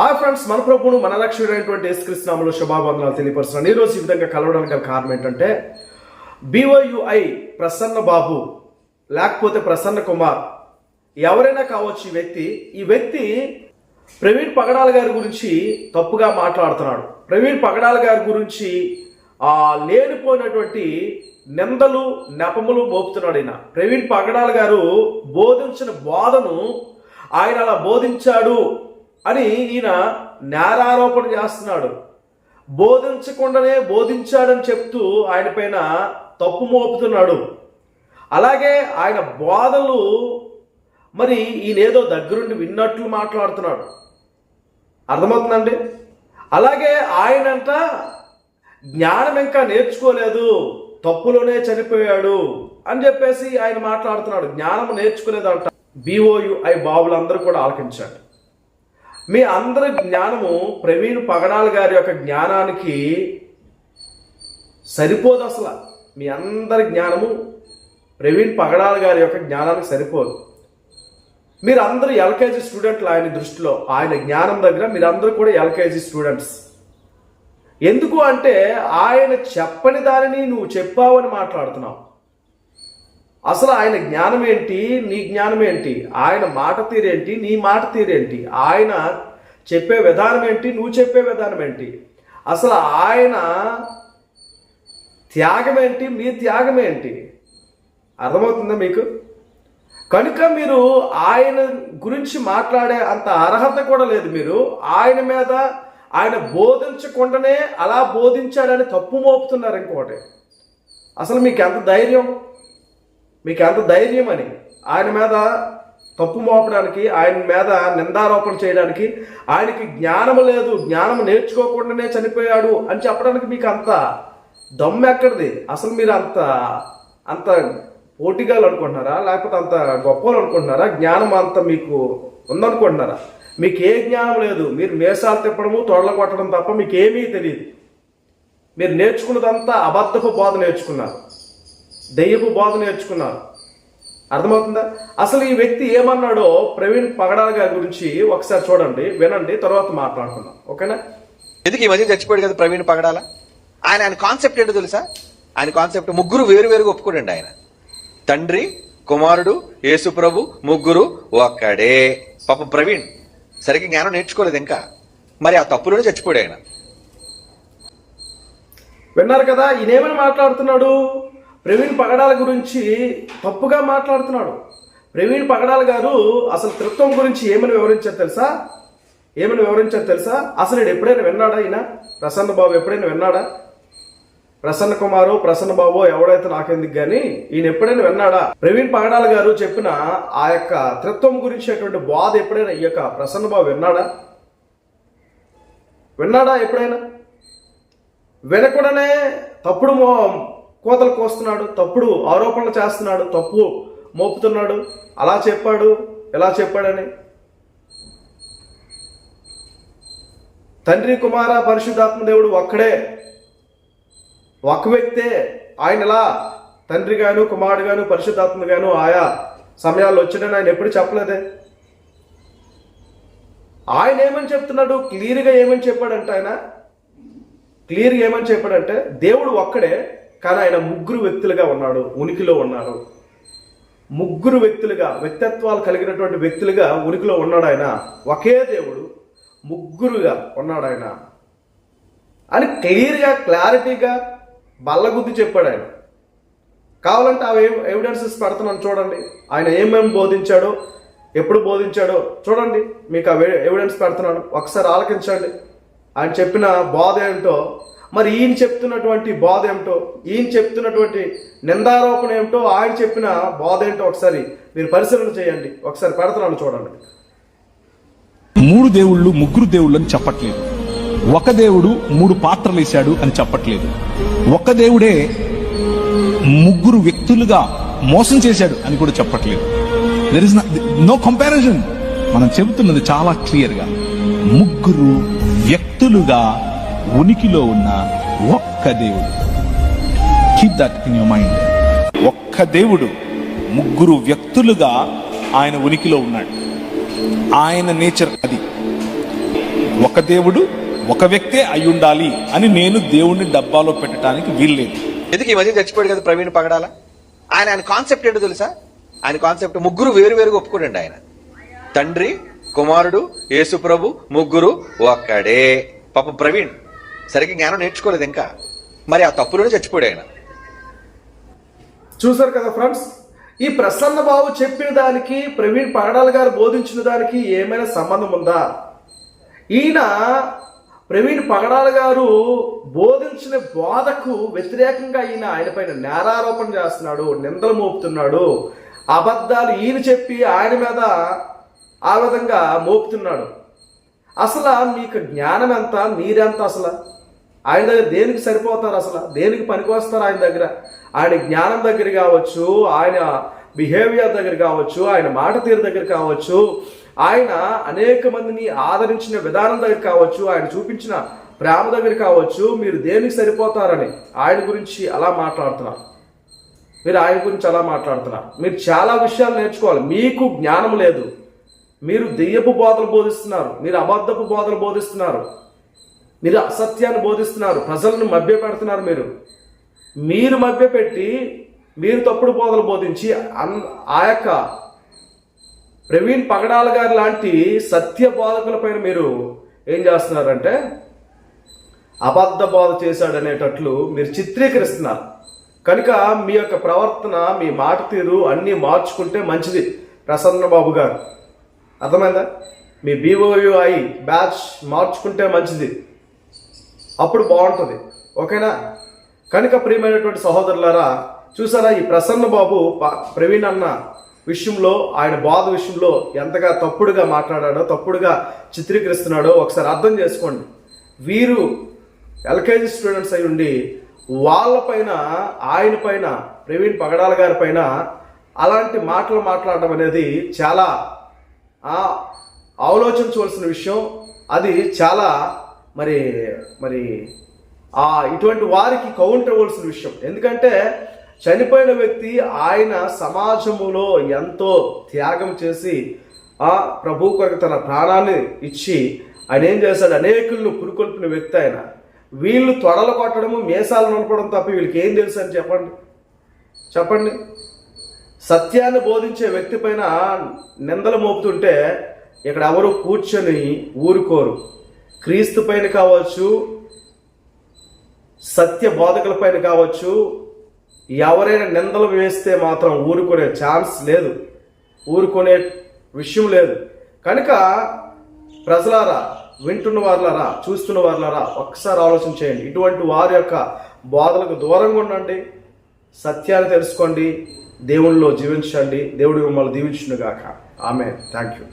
ఆ ఫ్రెండ్స్ మన ప్రభువును మన రక్షకుడైనటువంటి యేసుక్రీస్తునామలో శుభాబంధనాలు తెలియపరుస్తున్నాను. ఈరోజు ఈ విధంగా కలవడానికి కారణం ఏంటంటే బిఓయుఐ ప్రసన్న బాబు లేకపోతే ప్రసన్న కుమార్ ఎవరైనా కావచ్చు ఈ వ్యక్తి ఈ వ్యక్తి ప్రవీణ్ పగడాల గారి గురించి తప్పుగా మాట్లాడుతున్నాడు. ప్రవీణ్ పగడాల గారి గురించి ఆ లేనిపోయినటువంటి నిందలు నెపములు మోపుతున్నాడు ఈయన. ప్రవీణ్ పగడాల గారు బోధించిన బోధను ఆయన అలా బోధించాడు. అని ఈయన నేరారోపణ చేస్తున్నాడు. బోధించకుండానే బోధించాడని చెప్తూ ఆయన పైన తప్పు మోపుతున్నాడు. అలాగే ఆయన బోధలు మరి ఈయన ఏదో దగ్గరుండి విన్నట్లు మాట్లాడుతున్నాడు. అర్థమవుతుందండి? అలాగే ఆయనంట జ్ఞానం ఇంకా నేర్చుకోలేదు తప్పులోనే చనిపోయాడు అని చెప్పేసి ఆయన మాట్లాడుతున్నాడు. జ్ఞానం నేర్చుకునేదంట. బిఓయు ఐ బాబులందరూ కూడా ఆలకించాడు మీ అందరి జ్ఞానము ప్రవీణ్ పగడాల్ గారి యొక్క జ్ఞానానికి సరిపోదు అసలు. మీ అందరి జ్ఞానము ప్రవీణ్ పగడాల్ గారి యొక్క జ్ఞానానికి సరిపోదు. మీరు అందరూ ఎల్కేజీ స్టూడెంట్లు ఆయన దృష్టిలో ఆయన జ్ఞానం దగ్గర మీరందరూ కూడా ఎల్కేజీ స్టూడెంట్స్. ఎందుకు అంటే ఆయన చెప్పని దానిని నువ్వు చెప్పావని మాట్లాడుతున్నావు. అసలు ఆయన జ్ఞానం ఏంటి నీ జ్ఞానం ఏంటి ఆయన మాట తీరేంటి? నీ మాట తీరేంటి? ఆయన చెప్పే విధానం ఏంటి నువ్వు చెప్పే విధానం ఏంటి అసలు ఆయన త్యాగం ఏంటి మీ త్యాగం ఏంటి అర్థమవుతుందా మీకు? కనుక మీరు ఆయన గురించి మాట్లాడే అంత అర్హత కూడా లేదు మీరు. ఆయన మీద ఆయన బోధించకుండానే అలా బోధించాడని తప్పు మోపుతున్నారు ఇంకోటి అసలు మీకు ఎంత ధైర్యం? మీకు ఎంత ధైర్యం అని? ఆయన మీద తప్పు మోపడానికి ఆయన మీద నిందారోపణ చేయడానికి ఆయనకి జ్ఞానం లేదు జ్ఞానం నేర్చుకోకుండానే చనిపోయాడు అని చెప్పడానికి మీకు అంత దమ్ము ఎక్కడిది? అసలు మీరు అంత అంత పోటీగాలు అనుకుంటున్నారా? లేకపోతే అంత గొప్పలు అనుకుంటున్నారా? జ్ఞానం అంత మీకు ఉందనుకుంటున్నారా? మీకు ఏ జ్ఞానం లేదు. మీరు మేసాలు తిప్పడము తొడలు కొట్టడం తప్ప మీకు ఏమీ తెలియదు. మీరు నేర్చుకున్నదంతా అబద్ధపు బోధ నేర్చుకున్నారు. దెయ్యపు బోధ నేర్చుకున్నారు అర్థమవుతుందా? అసలు ఈ వ్యక్తి ఏమన్నాడో ప్రవీణ్ పగడాల గారి గురించి ఒకసారి చూడండి వినండి తర్వాత మాట్లాడుకుందాం. ఓకేనా? ఎందుకు ఈ మధ్య చచ్చిపోయాడు కదా ప్రవీణ్ పగడాల? ఆయన ఆయన కాన్సెప్ట్ ఏంటో తెలుసా? ఆయన కాన్సెప్ట్ ముగ్గురు వేరు వేరుగా ఒప్పుకోడండి ఆయన. తండ్రి కుమారుడు యేసు ప్రభు ముగ్గురు ఒక్కడే. పాప ప్రవీణ్ సరిగ్గా జ్ఞానం నేర్చుకోలేదు ఇంకా. మరి ఆ తప్పులోనే చచ్చిపోయాడు ఆయన. విన్నారు కదా ఈయనేమని మాట్లాడుతున్నాడు? ప్రవీణ్ పగడాల గురించి తప్పుగా మాట్లాడుతున్నాడు. ప్రవీణ్ పగడాల గారు అసలు త్రిత్వం గురించి ఏమని వివరించారు తెలుసా? ఏమని వివరించారు తెలుసా? అసలు నేను ఎప్పుడైనా విన్నాడా ఈయన? ప్రసన్న బాబు ఎప్పుడైనా విన్నాడా? ప్రసన్న కుమారు ప్రసన్న బాబు ఎవడైతే నాకెందుకు కానీ ఈయన ఎప్పుడైనా విన్నాడా? ప్రవీణ్ పగడాల గారు చెప్పిన ఆ యొక్క త్రిత్వం గురించినటువంటి బాధ ఎప్పుడైనా ఈ యొక్క ప్రసన్న బాబు విన్నాడా? విన్నాడా ఎప్పుడైనా? వినకుండానే తప్పుడు కోతలు కోస్తున్నాడు తప్పుడు ఆరోపణలు చేస్తున్నాడు తప్పు మోపుతున్నాడు అలా చెప్పాడు ఎలా చెప్పాడని. తండ్రి కుమార పరిశుద్ధాత్మ దేవుడు ఒక్కడే. ఒక వ్యక్తే ఆయన ఎలా? తండ్రి గాను కుమారుడు గాను పరిశుద్ధాత్మ గాను ఆయా సమయాల్లో వచ్చినని ఆయన ఎప్పుడు చెప్పలేదే? ఆయన ఏమని చెప్తున్నాడు? క్లియర్గా ఏమని చెప్పాడంటే ఆయన? క్లియర్గా ఏమని చెప్పాడంటే దేవుడు ఒక్కడే కానీ ఆయన ముగ్గురు వ్యక్తులుగా ఉన్నాడు ఉనికిలో ఉన్నారు ముగ్గురు వ్యక్తులుగా వ్యక్తిత్వాలు కలిగినటువంటి వ్యక్తులుగా ఉనికిలో ఉన్నాడు ఆయన. ఒకే దేవుడు ముగ్గురుగా ఉన్నాడు ఆయన. అని క్లియర్గా క్లారిటీగా బల్లగుద్ది చెప్పాడు ఆయన. కావాలంటే ఆ ఎవిడెన్సెస్ పెడుతున్నాను చూడండి. ఆయన ఏమేమి బోధించాడో ఎప్పుడు బోధించాడో చూడండి. మీకు ఆ ఎవిడెన్స్ పెడుతున్నాను. ఒకసారి ఆలకించండి. ఆయన చెప్పిన బోధ ఏంటో మరి ఈయన చెప్తున్నటువంటి బాధ ఏమిటో ఈయన చెప్తున్నటువంటి నిందారోపణ ఏమిటో ఆయన చెప్పిన బాధ ఏంటో ఒకసారి మీరు పరిశీలన చేయండి. ఒకసారి పెడతాను చూడండి. మూడు దేవుళ్ళు ముగ్గురు దేవుళ్ళు అని చెప్పట్లేదు. ఒక దేవుడు మూడు పాత్రలు వేశాడు అని చెప్పట్లేదు. ఒక దేవుడే ముగ్గురు వ్యక్తులుగా మోసం చేశాడు అని కూడా చెప్పట్లేదు. దెర్ ఇస్ నో కంపారిజన్ మనం చెబుతున్నది చాలా క్లియర్గా ముగ్గురు వ్యక్తులుగా ఉనికిలో ఉన్న ఒక్క దేవుడు. Keep that in your mind ఒక్క దేవుడు ముగ్గురు వ్యక్తులుగా ఆయన ఉనికిలో ఉన్నాడు. ఆయన నేచర్ అది. ఒక దేవుడు ఒక వ్యక్తే అయి ఉండాలి అని నేను దేవుణ్ణి డబ్బాలో పెట్టడానికి వీల్లేదు. ఎందుకు ఈ మధ్య చచ్చిపోయాడు కదా ప్రవీణ్ పగడాల? ఆయన ఆయన కాన్సెప్ట్ ఏంటో తెలుసా? ఆయన కాన్సెప్ట్ ముగ్గురు వేరు వేరుగా ఒప్పుకోడండి ఆయన. తండ్రి కుమారుడు యేసుప్రభు ముగ్గురు ఒక్కడే. పాప ప్రవీణ్ సరిగ్గా జ్ఞానం నేర్చుకోలేదు ఇంకా. మరి ఆ తప్పులోనే చచ్చిపోయాడు ఆయన. చూసారు కదా ఫ్రెండ్స్ ఈ ప్రసన్న బాబు చెప్పిన దానికి ప్రవీణ్ పగడాల్ గారు బోధించిన దానికి ఏమైనా సంబంధం ఉందా? ఈయన ప్రవీణ్ పగడాల గారు బోధించిన బోధకు వ్యతిరేకంగా ఈయన ఆయనపైన నేరారోపణ చేస్తున్నాడు నిందలు మోపుతున్నాడు అబద్ధాలు ఈయన చెప్పి ఆయన మీద ఆ విధంగా మోపుతున్నాడు. అసలు మీకు జ్ఞానం ఎంత? మీరెంత అసలు? ఆయన దగ్గర దేనికి సరిపోతారు అసలు? దేనికి పనికొస్తారు ఆయన దగ్గర? ఆయన జ్ఞానం దగ్గర కావచ్చు ఆయన బిహేవియర్ దగ్గర కావచ్చు ఆయన మాట తీరు దగ్గర కావచ్చు ఆయన అనేక మందిని ఆదరించిన విధానం దగ్గర కావచ్చు ఆయన చూపించిన ప్రేమ దగ్గర కావచ్చు మీరు దేనికి సరిపోతారని ఆయన గురించి అలా మాట్లాడుతున్నారు. మీరు ఆయన గురించి అలా మాట్లాడుతున్నారు. మీరు చాలా విషయాలు నేర్చుకోవాలి. మీకు జ్ఞానం లేదు. మీరు దెయ్యపు బోధలు బోధిస్తున్నారు. మీరు అబద్ధపు బోధలు బోధిస్తున్నారు. మీరు అసత్యాన్ని బోధిస్తున్నారు ప్రజలను మభ్యపెడుతున్నారు మీరు. మీరు మభ్యపెట్టి మీరు తప్పుడు బోధలు బోధించి అన్ ఆ యొక్క ప్రవీణ్ పగడాల గారు లాంటి సత్య బోధకులపైన మీరు ఏం చేస్తున్నారంటే అబద్ధ బోధ చేశాడు అనేటట్లు మీరు చిత్రీకరిస్తున్నారు. కనుక మీ యొక్క ప్రవర్తన మీ మాట తీరు అన్నీ మార్చుకుంటే మంచిది. ప్రసన్న బాబు గారు. అర్థమైందా? మీ బీఓయుఐ బ్యాచ్ మార్చుకుంటే మంచిది. అప్పుడు బాగుంటుంది. ఓకేనా? కనుక ప్రియమైనటువంటి సహోదరులారా చూసారా ఈ ప్రసన్న బాబు ప్రవీణ్ అన్న విషయంలో ఆయన బాధ విషయంలో ఎంతగా తప్పుడుగా మాట్లాడాడో తప్పుడుగా చిత్రీకరిస్తున్నాడో ఒకసారి అర్థం చేసుకోండి. వీరు ఎల్కేజీ స్టూడెంట్స్ అయి ఉండి వాళ్ళపైన ఆయన పైన ప్రవీణ్ పగడాల గారి పైన అలాంటి మాటలు మాట్లాడడం అనేది చాలా ఆలోచించవలసిన విషయం. అది చాలా మరి మరి ఆ ఇటువంటి వారికి కౌంటర్ అవ్వాల్సిన విషయం. ఎందుకంటే చనిపోయిన వ్యక్తి ఆయన సమాజములో ఎంతో త్యాగం చేసి ఆ ప్రభు కొరకు తన ప్రాణాన్ని ఇచ్చి ఆయన ఏం చేశాడు? అనేకులను పురుకొల్పిన వ్యక్తి ఆయన. వీళ్ళు త్వరలు కొట్టడము మేసాలు నడపడం తప్ప వీళ్ళకి ఏం తెలుసు అని చెప్పండి? చెప్పండి. సత్యాన్ని బోధించే వ్యక్తి పైన నిందలు మోపుతుంటే ఇక్కడ ఎవరు కూర్చొని ఊరుకోరు. క్రీస్తు పైన కావచ్చు సత్య బోధకుల పైన కావచ్చు ఎవరైనా నిందలు వేస్తే మాత్రం ఊరుకునే ఛాన్స్ లేదు. ఊరుకునే విషయం లేదు. కనుక ప్రజలారా వింటున్న వారులారా చూస్తున్న వారులారా ఒక్కసారి ఆలోచన చేయండి. ఇటువంటి వారి యొక్క బోధలకు దూరంగా ఉండండి. సత్యాన్ని తెలుసుకోండి. దేవుళ్ళలో జీవించండి. దేవుడి మిమ్మల్ని దీవించునుగాక. ఆమె థ్యాంక్ యూ